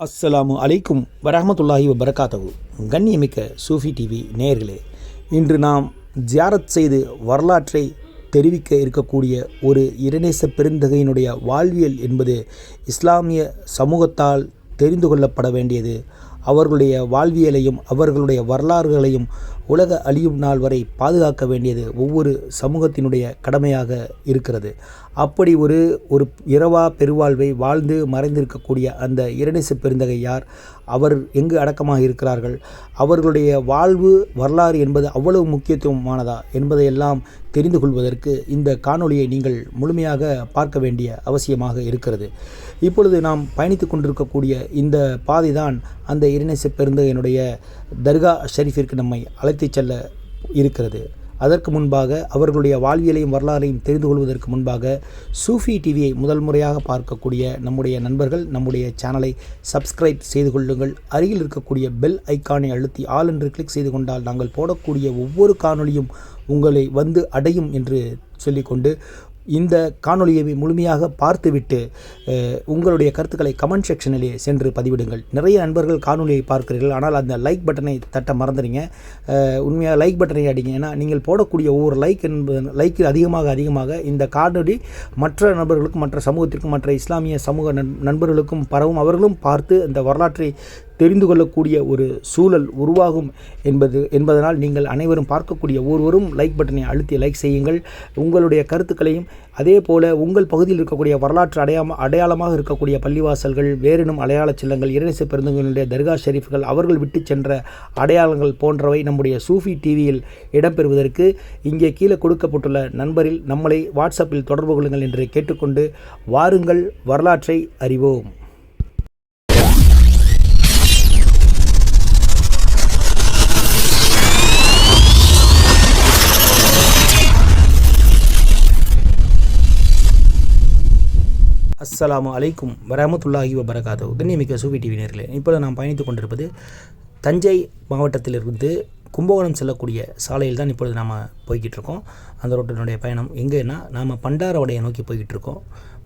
அஸ்ஸலாமு அலைக்கும் வரஹமத்துல்லாஹி வபரகாத்தகு கண்ணியமிக்க சூஃபி டிவி நேயர்களே இன்று நாம் ஜியாரத் செய்து வரலாற்றை தெரிவிக்க இருக்கக்கூடிய ஒரு இரநேச பெருந்தகையினுடைய வாழ்வியல் என்பது இஸ்லாமிய சமூகத்தால் தெரிந்து கொள்ளப்பட வேண்டியது. அவர்களுடைய வாழ்வியலையும் அவர்களுடைய வரலாறுகளையும் உலக அழியும் நாள் வரை பாதுகாக்க வேண்டியது ஒவ்வொரு சமூகத்தினுடைய கடமையாக இருக்கிறது. அப்படி ஒரு ஒரு இரவா பெருவாழ்வை வாழ்ந்து மறைந்திருக்கக்கூடிய அந்த இரணிசு பெருந்தகை யார்? அவர் எங்கு அடக்கமாக இருக்கிறார்கள்? அவர்களுடைய வாழ்வு வரலாறு என்பது அவ்வளவு முக்கியத்துவமானதா என்பதையெல்லாம் தெரிந்து கொள்வதற்கு இந்த காணொளியை நீங்கள் முழுமையாக பார்க்க வேண்டிய அவசியமாக இருக்கிறது. இப்பொழுது நாம் பயணித்து கொண்டிருக்கக்கூடிய இந்த பாதை தான் அந்த இரணேச பெருந்தகையினுடைய தர்கா ஷெரீஃபிற்கு நம்மை அழைத்துச் செல்ல இருக்கிறது. அதற்கு முன்பாக அவர்களுடைய வாழ்வியலையும் வரலாறையும் தெரிந்து கொள்வதற்கு முன்பாக சூஃபி டிவியை முதல் முறையாக பார்க்கக்கூடிய நம்முடைய நண்பர்கள் நம்முடைய சேனலை சப்ஸ்கிரைப் செய்து கொள்ளுங்கள். அருகில் இருக்கக்கூடிய பெல் ஐக்கானை அழுத்தி ஆல் என்று கிளிக் செய்து கொண்டால் நாங்கள் போடக்கூடிய ஒவ்வொரு காணொளியும் உங்களை வந்து அடையும் என்று சொல்லிக்கொண்டு இந்த காணொலியை முழுமையாக பார்த்துவிட்டு உங்களுடைய கருத்துக்களை கமெண்ட் செக்ஷனிலே சென்று பதிவிடுங்கள். நிறைய நண்பர்கள் காணொலியை பார்க்கிறீர்கள் ஆனால் அந்த லைக் பட்டனை தட்ட மறந்துடுங்க உண்மையாக லைக் பட்டனை அடிங்க. ஏன்னா நீங்கள் போடக்கூடிய ஒவ்வொரு லைக் என்பது லைக் அதிகமாக அதிகமாக இந்த காணொலி மற்ற நண்பர்களுக்கும் மற்ற சமூகத்திற்கும் மற்ற இஸ்லாமிய சமூக நண்பர்களுக்கும் பரவும் அவர்களும் பார்த்து இந்த வரலாற்றை தெரிந்து கொள்ளக்கூடிய ஒரு சூழல் உருவாகும் என்பது என்பதனால் நீங்கள் அனைவரும் பார்க்கக்கூடிய ஒவ்வொருவரும் லைக் பட்டனை அழுத்தி லைக் செய்யுங்கள். உங்களுடைய கருத்துக்களையும் அதே போல் உங்கள் பகுதியில் இருக்கக்கூடிய வரலாற்று அடையாம அடையாளமாக இருக்கக்கூடிய பள்ளிவாசல்கள் வேறெனும் அடையாள சின்னங்கள் இறைநேச பெருந்தங்களுடைய தர்கா ஷெரீஃப்கள் அவர்கள் விட்டு சென்ற அடையாளங்கள் போன்றவை நம்முடைய சூஃபி டிவியில் இடம்பெறுவதற்கு இங்கே கீழே கொடுக்கப்பட்டுள்ள நண்பரில் நம்மளை வாட்ஸ்அப்பில் தொடர்பு கொள்ளுங்கள் என்று கேட்டுக்கொண்டு வாருங்கள் வரலாற்றை அறிவோம். அஸ்ஸலாமு அலைக்கும் வரமத்துல்லாஹி வபரகாத்து கண்ணியமிக்க சூவி டிவி நேர்களே இப்பொழுது நாம் பயணித்துக் கொண்டிருப்பது தஞ்சை மாவட்டத்திலிருந்து கும்பகோணம் செல்லக்கூடிய சாலையில் தான் இப்பொழுது நாம் போய்கிட்டு இருக்கோம் அந்த ரோட்டினுடைய பயணம் எங்கேன்னா நாம் பண்டாரவடையை நோக்கி போய்கிட்டு இருக்கோம்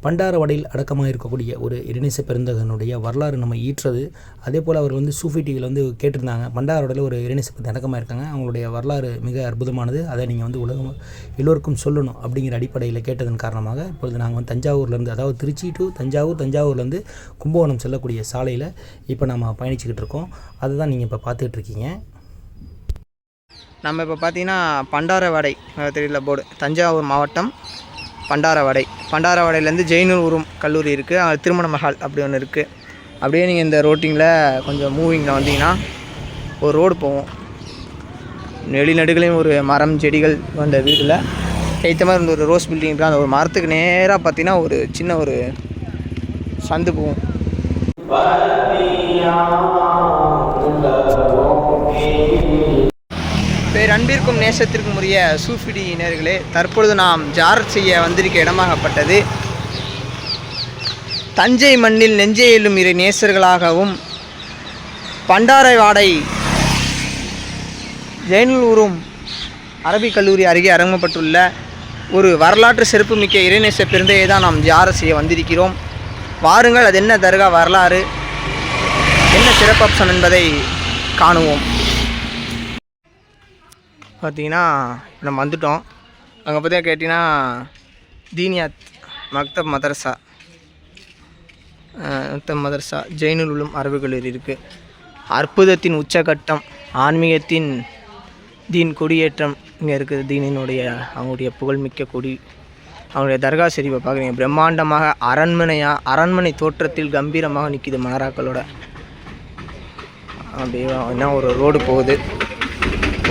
பண்டாரவடையில் அடக்கமாக இருக்கக்கூடிய ஒரு இரணேச பெருந்தகனுடைய வரலாறு நம்ம ஈற்றது. அதே போல் அவர் வந்து சூஃபி டிவியில் வந்து கேட்டிருந்தாங்க பண்டாரவடையில் ஒரு இரணேச பெருந்த அடக்கமாக இருக்காங்க. அவங்களுடைய வரலாறு மிக அற்புதமானது. அதை நீங்கள் வந்து உலகம் எல்லோருக்கும் சொல்லணும் அப்படிங்கிற அடிப்படையில் கேட்டதன் காரணமாக இப்பொழுது நாங்கள் வந்து தஞ்சாவூர்லேருந்து அதாவது திருச்சி டு தஞ்சாவூர் தஞ்சாவூர்லேருந்து கும்பகோணம் செல்லக்கூடிய சாலையில் இப்போ நம்ம பயணிச்சுக்கிட்டு இருக்கோம். அதுதான் நீங்கள் இப்போ பார்த்துட்டு இருக்கீங்க. நம்ம இப்போ பார்த்தீங்கன்னா பண்டாரவாடை வடை தெரியல போர்டு தஞ்சாவூர் மாவட்டம் பண்டாரவாடை. பண்டாரவாடையிலேருந்து ஜெயினூர் உரும் கல்லூரி இருக்குது அங்கே திருமண மஹால் அப்படி ஒன்று இருக்குது அப்படியே நீங்கள் இந்த ரோட்டிங்கில் கொஞ்சம் மூவிங்கில் வந்தீங்கன்னா ஒரு ரோடு போவோம். நெடுகளையும் ஒரு மரம் செடிகள் அந்த வீட்டில் ஏற்ற மாதிரி இருந்த ஒரு ரோஸ் பில்டிங் இருக்குது அந்த ஒரு மரத்துக்கு நேராக பார்த்தீங்கன்னா ஒரு சின்ன ஒரு சந்து போகும் பேரன்பிற்கும் நேசத்திற்கும் உரிய சூஃபிடி நேர்களே தற்பொழுது நாம் ஜாரத் செய்ய வந்திருக்க இடமாகப்பட்டது. தஞ்சை மண்ணில் நெஞ்சை எழும் இரு நேசர்களாகவும் பண்டாரை வாடை அரபிக் கல்லூரி அருகே அரங்கப்பட்டுள்ள ஒரு வரலாற்று சிறப்புமிக்க இறைநேச பெருந்தையை தான் நாம் ஜார செய்ய வந்திருக்கிறோம். வாருங்கள் அது என்ன தர்கா வரலாறு? என்ன சிறப்பம்சம் என்பதை காணுவோம். பார்த்தீங்கன்னா நம்ம வந்துட்டோம். அங்கே பார்த்தீங்கன்னா கேட்டிங்கன்னா தீனியாத் மக்தப் மதரசா மக்தப் மதரசா ஜெயினுல் உள்ளும் அரபு கல்லூரி இருக்குது அற்புதத்தின் உச்சகட்டம் ஆன்மீகத்தின் தீன் கொடியேற்றம் இங்கே இருக்குது தீனினுடைய அவங்களுடைய புகழ்மிக்க கொடி. அவங்களுடைய தர்கா செறிவை பார்க்குறீங்க. பிரம்மாண்டமாக அரண்மனையாக அரண்மனை தோற்றத்தில் கம்பீரமாக நிற்கிது மணராக்களோட அப்படியே என்ன ஒரு ரோடு போகுது.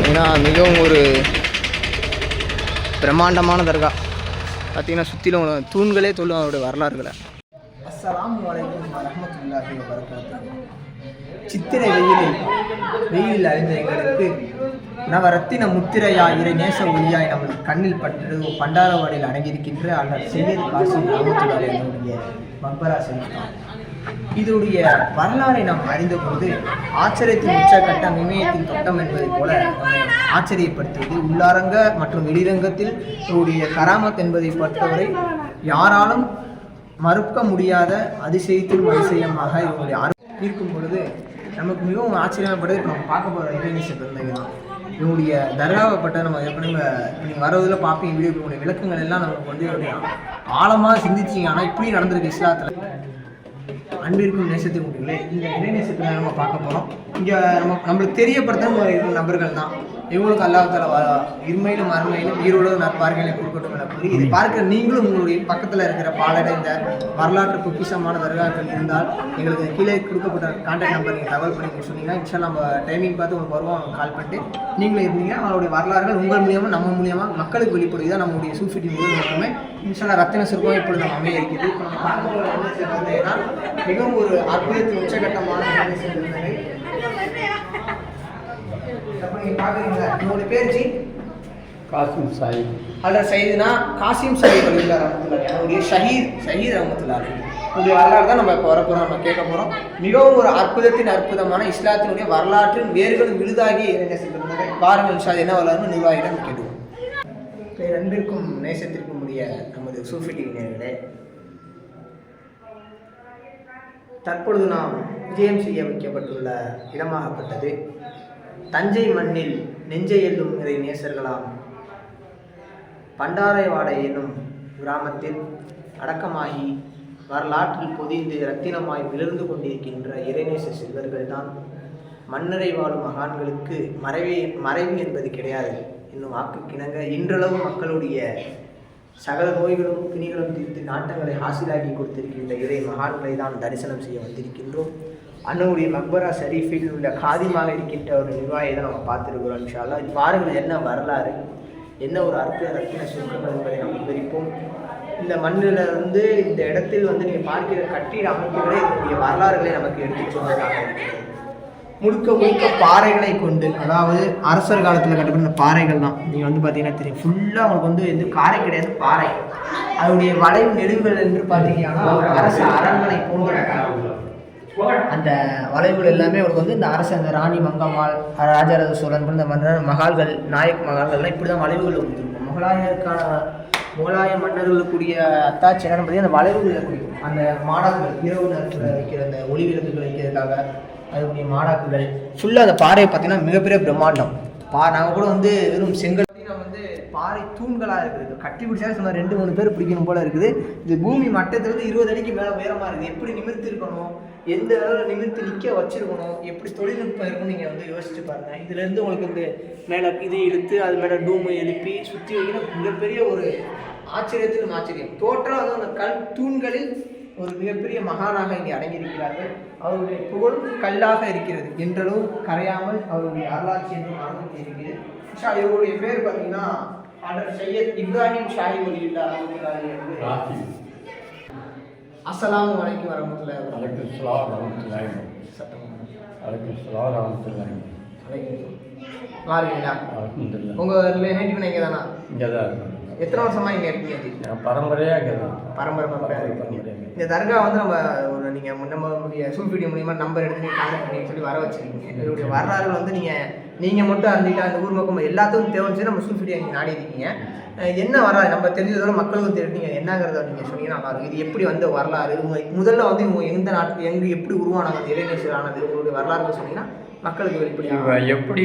ஏன்னா மிகவும் ஒரு பிரம்மாண்டமான தர்கா. பார்த்தீங்கன்னா சுற்றிலும் தூண்களே சொல்லும் அவருடைய வரலாறுகளை. அஸ்ஸலாமு சித்திரை வெயிலில் வெயிலில் அறிந்த எங்களுக்கு நவரத்தின முத்திரையா இறை நேச ஒளியாய் நமது கண்ணில் பட்டு பண்டாரவாடியில் அடங்கியிருக்கின்ற அல்லர் செய்யது காசி ரஹமத்துல்லாஹி என்னுடைய மக்பரா செலுத்தான் இதனுடைய வரலாறை நாம் அறிந்தபோது ஆச்சரியத்தின் உச்சகட்டம் இமயத்தின் தொட்டம் என்பதைப் போல ஆச்சரியப்படுத்தியது. உள்ளாரங்க மற்றும் வெளிரங்கத்தில் இதனுடைய கராமத் என்பதை பொறுத்தவரை யாராலும் மறுக்க முடியாத அதிசயத்திலும் அதிசயமாக இவங்களுடைய அரு- இருக்கும் பொழுது நமக்கு மிகவும் ஆச்சரியப்படுது இப்போ நம்ம பார்க்க போகிற இளைஞர் பிறந்தவங்க தான் இவங்களுடைய தர்காவைப்பட்ட நம்ம ஏற்கனவே நீங்கள் வரதில் பார்ப்பீங்க. வீடியோ விளக்கங்கள் எல்லாம் நமக்கு வந்து ஆழமாக சிந்திச்சிங்க. ஆனால் இப்படி நடந்திருக்கு இஸ்லாத்தில். அன்பிற்கும் நேசத்துக்கும் முடியல இந்த இறைநேசத்தில் நம்ம பார்க்க போகிறோம் இங்கே நம்ம நம்மளுக்கு தெரியப்படுத்த நபர்கள் தான் இவங்களுக்கு அல்லாஹால இருமையிலும் அருமையிலும் ஈரோடு நற்பார்களை கொடுக்கட்டும் என கூறி இதை பார்க்க நீங்களும் உங்களுடைய பக்கத்தில் இருக்கிற பாலடைந்த வரலாற்று பொக்கிஷமான தர்காக்கள் இருந்தால் எங்களுக்கு கீழே கொடுக்கப்பட்ட கான்டாக்ட் நம்பர் நீங்கள் தகவல் பண்ணி சொன்னீங்கன்னா இன்ஷா நம்ம டைமிங் பார்த்து உங்களுக்கு வருவோம். கால் பண்ணிட்டு நீங்களும் இருந்தீங்கன்னா அவங்களுடைய வரலாறுகள் உங்கள் மூலியமாக நம்ம மூலியமாக மக்களுக்கு வெளிப்படுது. தான் நம்மளுடைய சூஃபிட்டி முதல் மட்டுமே இன்ஷால்லா ரத்தின சுருக்கம் இப்பொழுது நம்ம அமைய இருக்குது இப்போ நம்ம பார்க்க போகிற மிகவும் ஒரு அற்புதத்தின் உச்சகட்டமான நீங்கள் பார்க்குறீங்களா உங்களுடைய பேர் ஜி? காசிம் சாஹிப் அதில் சைதுனா காசிம் சாஹிப் அலில்லா ரஹமத்துல்லாஹி. அவருடைய ஷஹீத் ஷஹீத் ரஹமத்துல்லாஹி. உங்களுடைய வரலாறு தான் நம்ம இப்போ வரப்போகிறோம் நம்ம கேட்க போகிறோம் மிகவும் ஒரு அற்புதத்தின் அற்புதமான இஸ்லாத்தினுடைய வரலாற்றின் வேர்களும் விழுதாகி இறைநேசத்திருந்தது வாருங்கள் இன்ஷா என்ன வரலாறுன்னு நிர்வாகிடம் கேட்டுவோம். அன்பிற்கும் நேசத்திற்கும் உரிய நமது சூஃபி டிவி நேர்களே தற்பொழுது நாம் விஜயம் செய்ய வைக்கப்பட்டுள்ள இடமாகப்பட்டது. தஞ்சை மண்ணில் நெஞ்சை எல்லும் இறை நேசர்களாம். பண்டாரைவாடை என்னும் கிராமத்தில் அடக்கமாகி வரலாற்றில் பொதிந்து ரத்தினமாய் விழுந்து கொண்டிருக்கின்ற இறைநேச செல்வர்கள்தான் மன்னரை வாழும் மகான்களுக்கு மறைவே மறைவு என்பது கிடையாது. இன்னும் வாக்குக்கிணங்க இன்றளவு மக்களுடைய சகல நோய்களும் பிணிகளும் தீர்த்து நாட்டங்களை ஹாசிலாக்கி கொடுத்திருக்கின்ற இறை மகான்களை தான் தரிசனம் செய்ய வந்திருக்கின்றோம். அண்ணனுடைய மக்பரா ஷரீஃபில் உள்ள காதிமாக இருக்கின்ற ஒரு நிர்வாகியை தான் நம்ம பார்த்துருக்குறோம் இன்ஷால்லா இது பாருங்கள் என்ன வரலாறு என்ன ஒரு அற்புத ரத்தின சுருக்கம் என்பதை நாம் விவரிப்போம். இந்த மண்ணில் வந்து இந்த இடத்தில் வந்து நீங்கள் பார்க்கிற கட்டிட அமைப்புகளே இதனுடைய வரலாறுகளை நமக்கு எடுத்து சொல்வதாக முழுக்க முழுக்க பாறைகளை கொண்டு அதாவது அரசர் காலத்தில் கட்டப்பட்ட பாறைகள் தான். நீங்கள் வந்து பார்த்தீங்கன்னா தெரியும் ஃபுல்லாக அவங்களுக்கு வந்து எந்த காரை கிடையாது பாறை. அதனுடைய வளைவு நெடுவுகள் என்று பார்த்தீங்கன்னா அரசு அரண்மனை போன்ற அந்த வளைவுகள் எல்லாமே அவருக்கு வந்து இந்த அரச அந்த ராணி மங்கம்மாள் ராஜராஜ சோழன் இந்த மன்னர் மகால்கள் நாயக் மகால்கள்லாம் இப்படி தான் வளைவுகள் வந்துருக்கும் முகலாயருக்கான முகலாய மன்னர்களுக்குரிய அத்தாட்சி என்னன்னு பார்த்தீங்கன்னா அந்த வளைவுகளில் குறிக்கும். அந்த மாடாக்கள் இரவு நேரத்தில் வைக்கிற அந்த ஒளி விளக்குகள் வைக்கிறதுக்காக அதுக்குரிய மாடாக்குகள் ஃபுல்லாக அந்த பாறையை பார்த்தீங்கன்னா மிகப்பெரிய பிரம்மாண்டம். பா நாங்கள் கூட வந்து வெறும் செங்கல் நான் வந்து பாறை தூண்களாக இருக்குது. கட்டி பிடிச்சா சும்மா ரெண்டு மூணு பேர் பிடிக்கணும் போல இருக்குது. இது பூமி மட்டத்திலிருந்து இருபது அடிக்கு மேலே உயரமாக இருக்குது. எப்படி நிமிர்த்தி இருக்கணும்? எந்த அளவில் நிமிர்த்தி நிற்க வச்சிருக்கணும்? எப்படி தொழில்நுட்பம் இருக்கும்னு நீங்கள் வந்து யோசிச்சு பாருங்கள் இதுலேருந்து உங்களுக்கு வந்து மேலே இது இழுத்து அது மேலே டூமை எழுப்பி சுற்றி வைக்கிற மிகப்பெரிய ஒரு ஆச்சரியத்திலும் ஆச்சரியம். தோற்றம் அந்த கல் தூண்களில் ஒரு மிகப்பெரிய மகானாக இங்கே அடங்கியிருக்கிறார்கள். அவருடைய புகழ் கல்லாக இருக்கிறது. என்றளவும் கரையாமல் அவருடைய அருளாட்சி என்று மறந்து இருக்கிறது இவருடைய பேர் பார்த்தீங்கன்னா ஆர்டர் சையத் இப்ராஹிம் ஷாஹி ஒலியில்லா என்று. காசிம் அஸ்ஸலாமு அலைக்கும் வரமத்துல அலைக்கு ஸ்லாம் ரஹமத்துல்லாஹி சட்டம் அலைக்கு ஸ்லாம் ரஹமத்துல்லாஹி அலைக்கும் மாறுவீங்களா அல்ஹம்துலில்லாஹ். உங்கள் நேட்டிவ் இங்கே தானா இங்கே தான் எத்தனை வருஷமா இங்கே இருக்கீங்க பரம்பரையாக இங்கே தான் பரம்பரை பரம்பரையாக இந்த தர்கா வந்து நம்ம நீங்கள் நம்மளுடைய சூழ்வீடியோ மூலியமாக நம்பர் எடுத்து நீங்கள் கான்டாக்ட் பண்ணி சொல்லி வர வச்சுருக்கீங்க. இதனுடைய வரலாறு வந்து நீங்கள் நீங்கள் மட்டும் அறிஞ்சிட்டா அந்த ஊர் மக்கள் எல்லாத்துக்கும் தேவைச்சு நம்ம சூழ்வீடியோ நீங்கள் நாடி இருக்கீங்க என்ன வரலாறு? நம்ம தெரிஞ்சதோட மக்களுக்கும் தெரிஞ்சீங்க என்னங்கிறத நீங்கள் சொன்னீங்கன்னா நல்லா இது எப்படி வந்த வரலாறு? இவங்க முதல்ல வந்து இவங்க எந்த நாட்டு எங்கே எப்படி உருவானாங்க அந்த இளைஞர் ஆனது? உங்களுடைய வரலாறு சொன்னீங்கன்னா மக்களுக்கு வெளிப்படையாக எப்படி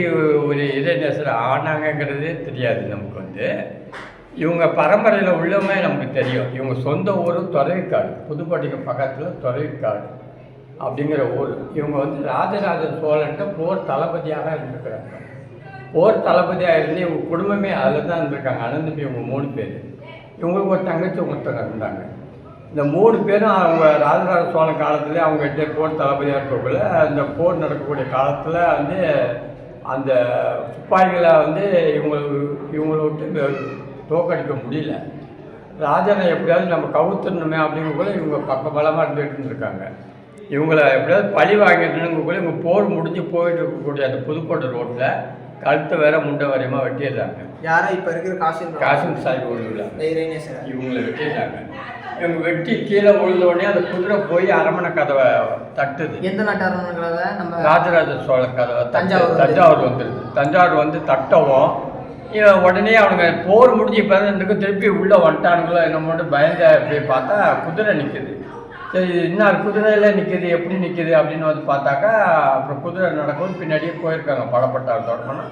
ஒரு இளைஞர் ஆனாங்கங்கிறதே தெரியாது நமக்கு வந்து. இவங்க பரம்பரையில் உள்ளவங்க நமக்கு தெரியும். இவங்க சொந்த ஊர் துறவிக்காடு புதுக்கோட்டைக்கு பக்கத்தில் துறவிக்காடு அப்படிங்கிற ஊர். இவங்க வந்து ராஜராஜ சோழன்ட்டு போர் தளபதியாக இருந்திருக்கிறாங்க. போர் தளபதியாக இருந்து இவங்க குடும்பமே அதில் தான் இருந்திருக்காங்க அனந்தம்பி இவங்க மூணு பேர். இவங்களுக்கு ஒரு தங்கச்சி ஒருத்தங்க இருந்தாங்க. இந்த மூணு பேரும் அவங்க ராஜராஜ சோழன் காலத்திலே அவங்க கிட்ட போர் தளபதியாக இருக்கக்குள்ள அந்த போர் நடக்கக்கூடிய காலத்தில் வந்து அந்த சிப்பாய்களை வந்து இவங்களுக்கு இவங்களை விட்டு தோக்கடிக்க முடியல. ராஜனை எப்படியாவது நம்ம கவுத்துடணுமே அப்படிங்கக்குள்ள இவங்க பக்கபலமாக இருந்துகிட்டு இருந்திருக்காங்க. இவங்கள எப்படியாவது பழி வாங்கிடணுங்கக்குள்ள இவங்க போர் முடிஞ்சு போயிட்டு இருக்கக்கூடிய அந்த புதுக்கோட்டை ரோட்டில் கழுத்தை வேற முண்டை வரையமாக வெட்டிடுறாங்க. யாரும் இப்போ இருக்கிற காசிம் காசிம் சாஹிப் இறைநேசர் இவங்களை வெட்டிடுறாங்க. இவங்க வெட்டி கீழே விழுந்த உடனே அந்த குதிரை போய் அரமனை கதவை தட்டுது. எந்த நாட்டு அரண்மனைகள நம்ம ராஜராஜ சோழ கதவை தஞ்சாவூர் தஞ்சாவூர் வந்துருது. தஞ்சாவூர் வந்து தட்டவும் இவன் உடனே அவனுங்க போர் முடிஞ்சு பிறந்ததுக்கு திருப்பி உள்ளே வந்துட்டானுங்களோ என்ன மட்டும் பயந்த போய் பார்த்தா குதிரை நிற்குது சரி இன்னொரு குதிரையில் நிற்கிது எப்படி நிற்கிது அப்படின்னு வந்து பார்த்தாக்கா அப்புறம் குதிரை நடக்கும். பின்னாடியே போயிருக்காங்க படப்பட்டார் தொடங்கினா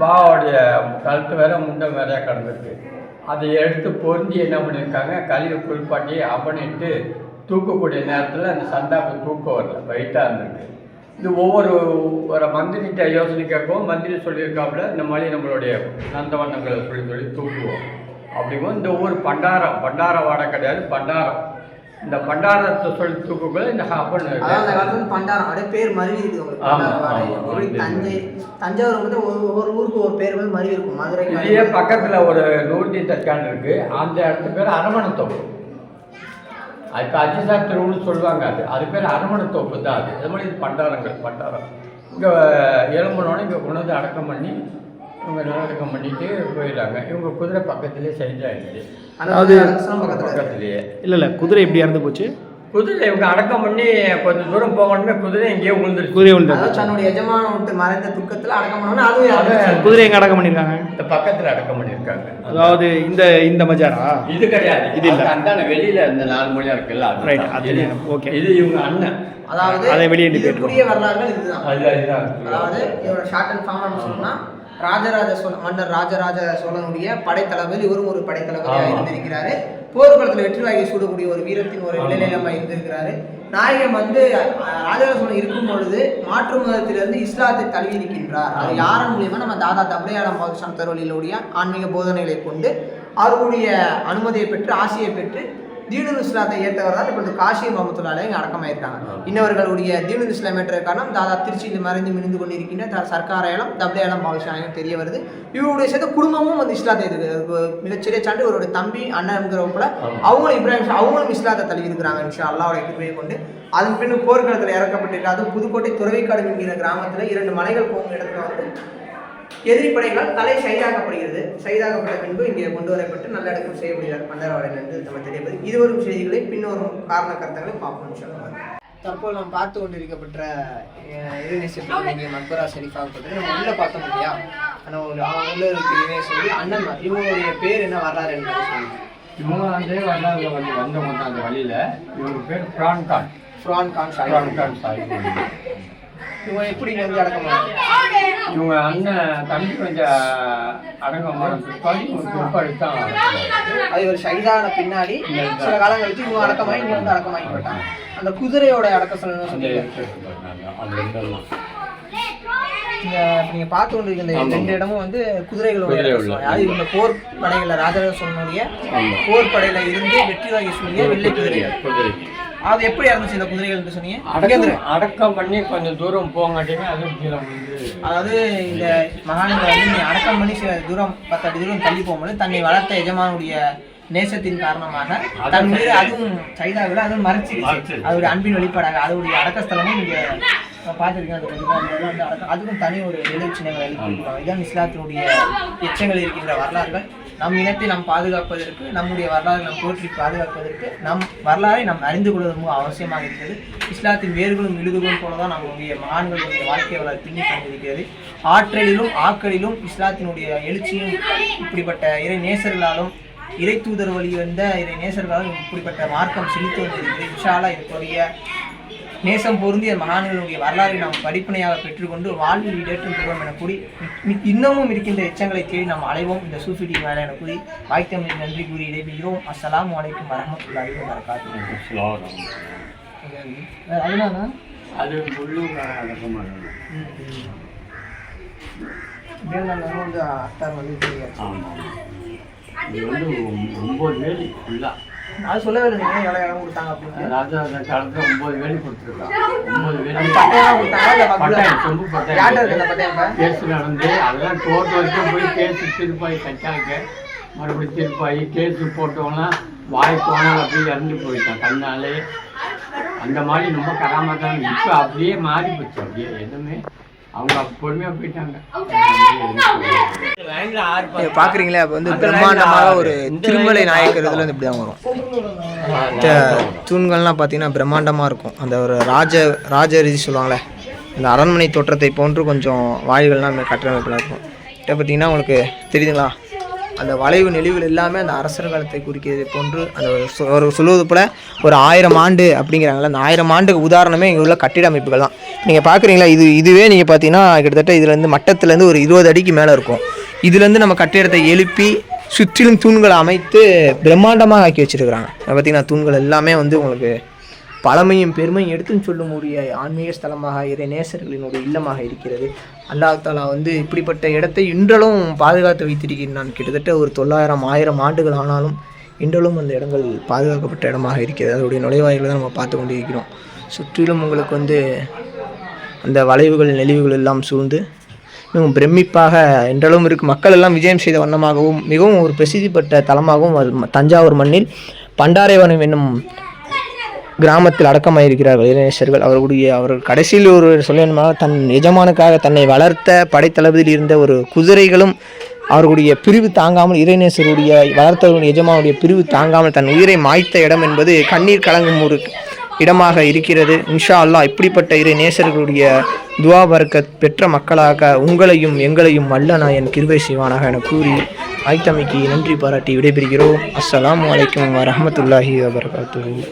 பாவாவுடைய கழுத்து வேற முண்டை வேறையாக கிடந்திருக்கு. அதை எடுத்து பொருந்தி என்ன பண்ணியிருக்காங்க கல்வி குளிப்பாட்டி அப்படின்ட்டு தூக்கக்கூடிய நேரத்தில் அந்த சந்தாப்பு தூக்கம் வரல வெயிட்டாக இருந்திருக்கு. இது ஒவ்வொரு ஒரு மந்திரிகிட்ட யோசனை கேட்கவும் மந்திரி சொல்லியிருக்காப்புல இந்த மாதிரி நம்மளுடைய நந்தவண்ணங்களை சொல்லி சொல்லி தூக்குவோம். அப்படிங்கும் இந்த ஊர் பண்டாரம் பண்டார வாடை கிடையாது பண்டாரம். இந்த பண்டாரத்தை சொல்லி தூக்குக்குள்ள இந்த ஹப்பன் பண்டாரம் அப்படியே பேர் மருவி இருக்குது ஆமா. தஞ்சை தஞ்சாவூர் வந்து ஒரு ஊருக்கு ஒரு பேர் வந்து மருவி இருக்கும் மதுரை இதுலயே பக்கத்துல ஒரு நூற்றி தற்கான் இருக்கு. அந்த இடத்து பேர் அரமணத்தோப்பு அதுக்கு அஜிசா திருவுன்னு சொல்லுவாங்க அது. அது பேர் அரமணத்தோப்பு தான் அது. அது மாதிரி இது பண்டாரங்கள் பண்டாரம். இங்கே எலும்புனோடனே இங்கே கொண்டு வந்து அடக்கம் பண்ணி இவங்க நல்லடக்கம் பண்ணிட்டு போயிடுறாங்க. இவங்க குதிரை பக்கத்துலேயே சைட் ஆகிடுச்சு அதாவது பக்கத்துல. பக்கத்துலேயே இல்லை இல்லை குதிரை எப்படி இறந்து போச்சு? குதிரை இவங்க அடக்கம் பண்ணி கொஞ்சம் தூரம் போகணுமே குதிரை எங்கேயோ விழுந்துருச்சு குதிரை அதாவது தன்னுடைய எஜமான விட்டு மறைந்த துக்கத்துல அடக்கம் பண்ணோன்னா அதுவும் இறந்துருச்சு. குதிரை எங்கே அடக்கம் பண்ணியிருக்காங்க இந்த பக்கத்தில் அடக்கம் பண்ணியிருக்காங்க அதாவது இந்த இந்த மஜாரா? இது கிடையாது. இது இல்ல. அது அந்தாண்ட வெளியில இந்த நாலு மொழியா இருக்குல்ல அதுதான். Right, அது இது okay. இது இவங்க அண்ணன். அதாவது அதை வெளியே எடுத்து இதுக்குரிய வரலாறுகள் இதுதான். அது அதுதான் அதாவது இதோட ஷார்ட் அண்ட் ஃபார்ம் நம்ம சொல்லணும்னா ராஜராஜ சோழ மன்னர் ராஜராஜ சோழனுடைய படைத்தளபதி இவரும் ஒரு படைத்தளபதியாக ஆமா. இருந்திருக்கிறாரு. போர்க்களத்தில் வெற்றி வாகை சூடக்கூடிய ஒரு வீரத்தின் ஒரு விளைநிலமா இருந்திருக்கிறாரு. நாயகம் வந்து ராஜராஜ இருக்கும் பொழுது மாற்று மதத்திலிருந்து இஸ்லாத்தை தழுவி இருக்கின்றார் அது யாரன் மூலியமா நம்ம தாதா தபடையாளம் பாதுஷான் தருவலிலுடைய ஆன்மீக போதனைகளை கொண்டு அவர்களுடைய அனுமதியை பெற்று ஆசையை பெற்று தீனுல் இஸ்லாத்தை ஏற்றவர் தான் இப்பொழுது காஷி முகமத்துலாலே இங்கே அடக்கமாயிருக்காங்க. இன்னவர்களுடைய தீனுல் இஸ்லாம் ஏற்ற காரணம் தாதா திருச்சியில் மறைந்து மினிந்து கொண்டிருக்கின்ற த சர்க்காரேலம் தப்டையாளம் பாதுஷாயம் தெரிய வருது. இவருடைய சேர்ந்த குடும்பமும் வந்து இஸ்லாத்தை மிகச்சிறிய சான்று இவருடைய தம்பி அண்ணன்கிறவங்கள அவங்களும் இப்ராஹிம் அவங்களும் இஸ்லாத்தை தழுவி இருக்கிறாங்க இன்ஷா அல்லாவுடைய கிருபையை கொண்டு. அதன் பின் போர்க்களத்தில் இறக்கப்பட்டிருக்கு அதுவும் புதுக்கோட்டை துறவிக்காடு என்கிற கிராமத்தில் இரண்டு மலைகள் போகும் இடத்துல வந்து எதிரி படைகளால் தலை சைதாக்கப்படுகிறது சைதாக்கப்பட்ட பின்பு இங்கே கொண்டு வரப்பட்டு நல்லடக்கம் செய்யப்படுகிறார் பண்டரவாடையில் என்று நம்ம தெரியப்படுது. இதுவரும் செய்திகளை பின்வரும் காரண கருத்துக்களை பார்ப்போம் சொல்லலாம் தற்போது நாம் பார்த்து கொண்டிருக்கப்பட்ட இறைநேசத்துடைய மக்பரா ஷெரீஃபாகப்பட்டது நம்ம உள்ள பார்த்தோம் இல்லையா? ஆனால் ஒரு உள்ள இருக்கிற இறைநேசர் அண்ணன் இவங்களுடைய பேர் என்ன வரலாறு என்று சொல்லி இவங்க வந்து வந்தாங்க வந்து வந்தவங்க அந்த வழியில. இவங்க பேர் பிரான் கான் ஃப்ரான் கான் இவங்க எப்படி வந்து அடக்கமாக இவங்க அண்ணன் தம்பி கொஞ்சம் அடங்கமான பிற்பாடு பிற்பாடு தான் அது ஒரு ஷைதான பின்னாடி சில காலம் கழிச்சு இவங்க அடக்கமாகி இங்க வந்து அடக்கமாகி போட்டாங்க அந்த குதிரையோட அடக்க சொல்லணும்னு இப்ப நீங்க பார்த்து கொண்டிருக்க இந்த. ரெண்டு இடமும் வந்து குதிரைகளோட. அதாவது இந்த போர் படையில ராஜராஜ சோழனுடைய. போர் படையில இருந்து வெற்றி வாகி சொல்லிய வெள்ளை குதிரை. அது எப்படி இருந்துச்சு இந்த குதிரைகள் என்று சொன்னீங்க? அடக்கம். அடக்கம் பண்ணி கொஞ்சம் தூரம் போங்காட்டிங்க அதுவும் கீழே அதாவது இந்த மகான்களை வந்து நீ அடக்கம் பண்ணி சில தூரம் பத்து அடி தூரம் தள்ளி போகும்போது தன்னை வளர்த்த எஜமானுடைய நேசத்தின் காரணமாக தன் மீது அதுவும் சைதாவில் அதுவும் மறைச்சிருச்சு. மறைச்சிருச்சு. அதோட அன்பின் வெளிப்பாடாக அதோடைய அடக்கஸ்தலமும் இங்க பார்த்துருக்கேன் அது கொஞ்சம் அதுக்கும் தனி ஒரு நினைச்சினங்கள் எழுப்பியிருப்பாங்க இதான் இஸ்லாத்தினுடைய எச்சங்கள் இருக்கின்ற வரலாறுகள். நம் இனத்தை நாம் பாதுகாப்பதற்கு நம்முடைய வரலாறு நம் போற்றி பாதுகாப்பதற்கு நம் வரலாறை நாம் அறிந்து கொள்வது ரொம்ப அவசியமாக இருக்கிறது. இஸ்லாத்தின் வேர்களும் இழுதுகளும் போலதான் நம்முடைய மகான்களுடைய வாழ்க்கை வரலாறு பின்னி கொண்டிருக்கிறது ஆற்றலிலும் ஆக்களிலும் இஸ்லாத்தினுடைய எழுச்சியும் இப்படிப்பட்ட இறை நேசர்களாலும் இறை தூதர் வழி வந்த இறை நேசர்களாலும் இப்படிப்பட்ட மார்க்கம் செலுத்தி வந்திருக்கிறது. இன்ஷாலா இதுக்குரிய நேசம் பொருந்திய மகான்களுடைய வரலாறை நாம் படிப்பினையாக பெற்றுக்கொண்டு வாழ்வில் இடேற்றம் பெறுவோம் என கூறி இன்னமும் இருக்கின்ற எச்சங்களை தேடி நாம் அலைவோம். இந்த சூஃபி டி மேலே என கூறி வாய்த்தமிழ் நன்றி கூறி இடைபெறுகிறோம் அஸ்ஸலாமு அலைக்கும் வரமத்துல்லாஹி வரகாத்துஹு ஸ்லோகம் அதனால அது வந்து அத்தார் வந்து இது வந்து ஒம்பது வேலி ஃபுல்லாக அது சொல்லவே இல்லை நீங்கள் எவ்வளோ இடம் கொடுத்தாங்க அப்படின்னு. ராஜராஜ காலத்தில் ஒம்பது வேலி கொடுத்துருக்கான் ஒம்பது வேலி. பட்டயம் கொடுத்தாங்க பட்டாயம் சொம்பு பட்டாயம். கேஸ் நடந்து அதெல்லாம் கோர்ட் வரைக்கும் போய் கேஸ் திருப்பாய் கச்சாக்க மறுபடியும் திருப்பாய் கேஸ் போட்டவங்களாம் வாய் போனால் அப்படியே இறந்து போயிட்டான் கண்ணாலே. அந்த மாதிரி ரொம்ப கராம தான் இப்போ அப்படியே மாறி போச்சு அப்படியே எதுவுமே. அவங்க போயிட்டாங்க. பாக்குறீங்களே அப்ப வந்து பிரம்மாண்டமாக ஒரு திருமலை நாயக்கர் இதுல வந்து இப்படி தான் வரும் தூண்கள்லாம் பார்த்தீங்கன்னா பிரம்மாண்டமாக இருக்கும். அந்த ஒரு ராஜ ராஜ ரீதி சொல்லுவாங்களே இந்த அரண்மனை தோற்றத்தை போன்று கொஞ்சம் வாயில்கள்லாம் கட்டமைப்பில் இருக்கும். இப்போ பார்த்தீங்கன்னா உங்களுக்கு தெரியுதுங்களா? அந்த வளைவு நெளிவுகள் எல்லாமே அந்த அரசர் காலத்தை குறிக்கிறது போன்று அந்த ஒரு சொ- ஒரு சொல்லுவது போல் ஒரு ஆயிரம் ஆண்டு அப்படிங்கிறாங்கல்ல அந்த ஆயிரம் ஆண்டுக்கு உதாரணமே இங்கே உள்ள கட்டிட அமைப்புகள் தான். நீங்கள் பார்க்குறீங்களா இது இதுவே நீங்கள் பார்த்தீங்கன்னா கிட்டத்தட்ட இதுலேருந்து மட்டத்துலேருந்து ஒரு இருபது அடிக்கு மேலே இருக்கும். இதுலேருந்து நம்ம கட்டிடத்தை எழுப்பி சுற்றிலும் தூண்களை அமைத்து பிரம்மாண்டமாக ஆக்கி வச்சிருக்கிறாங்க. பார்த்தீங்கன்னா தூண்கள் எல்லாமே வந்து உங்களுக்கு பழமையும் பெருமையும் எடுத்துன்னு சொல்லும்படிய ஆன்மீக ஸ்தலமாக இறை நேசர்களினுடைய இல்லமாக இருக்கிறது. அல்லாஹ் தாலா வந்து இப்படிப்பட்ட இடத்தை இன்றளும் பாதுகாத்து வைத்திருக்கின்றான். கிட்டத்தட்ட ஒரு தொள்ளாயிரம் ஆயிரம் ஆண்டுகள் ஆனாலும் இன்றளும் அந்த இடங்கள் பாதுகாக்கப்பட்ட இடமாக இருக்கிறது. அதனுடைய நுழைவாயில்களை தான் நம்ம பார்த்து கொண்டு இருக்கிறோம் சுற்றிலும் உங்களுக்கு வந்து அந்த வளைவுகள் நெளிவுகள் எல்லாம் சூழ்ந்து மிகவும் பிரமிப்பாக என்றளவும் இருக்கு. மக்கள் எல்லாம் விஜயம் செய்த வண்ணமாகவும் மிகவும் ஒரு பிரசித்தி பெற்ற தலமாகவும் அது ம- தஞ்சாவூர் மண்ணில் பண்டாரைவனம் என்னும் கிராமத்தில் அடக்கமாயிருக்கிறார்கள். இளைஞர்கள் அவர்களுடைய அவர்கள் கடைசியில் ஒரு சொல்லணுமா தன் எஜமானுக்காக தன்னை வளர்த்த படைத்தளபதியில் இருந்த ஒரு குதிரைகளும் அவர்களுடைய பிரிவு தாங்காமல் இறைநேசருடைய வளர்த்தவருடைய எஜமானுடைய பிரிவு தாங்காமல் தன் உயிரை மாய்த்த இடம் என்பது கண்ணீர் கலங்கும் ஒரு இடமாக இருக்கிறது. இன்ஷா அல்லாஹ் இப்படிப்பட்ட இறை நேசர்களுடைய துவா பரக்கத் பெற்ற மக்களாக உங்களையும் எங்களையும் அல்ல நான் என் கிருவை செய்வானாக என கூறி ஆய்த்தமைக்கு நன்றி பாராட்டி விடைபெறுகிறோம். அஸ்லாம் வலைக்கம் வரமத்துல்லாஹி வபரகாத்துஹு.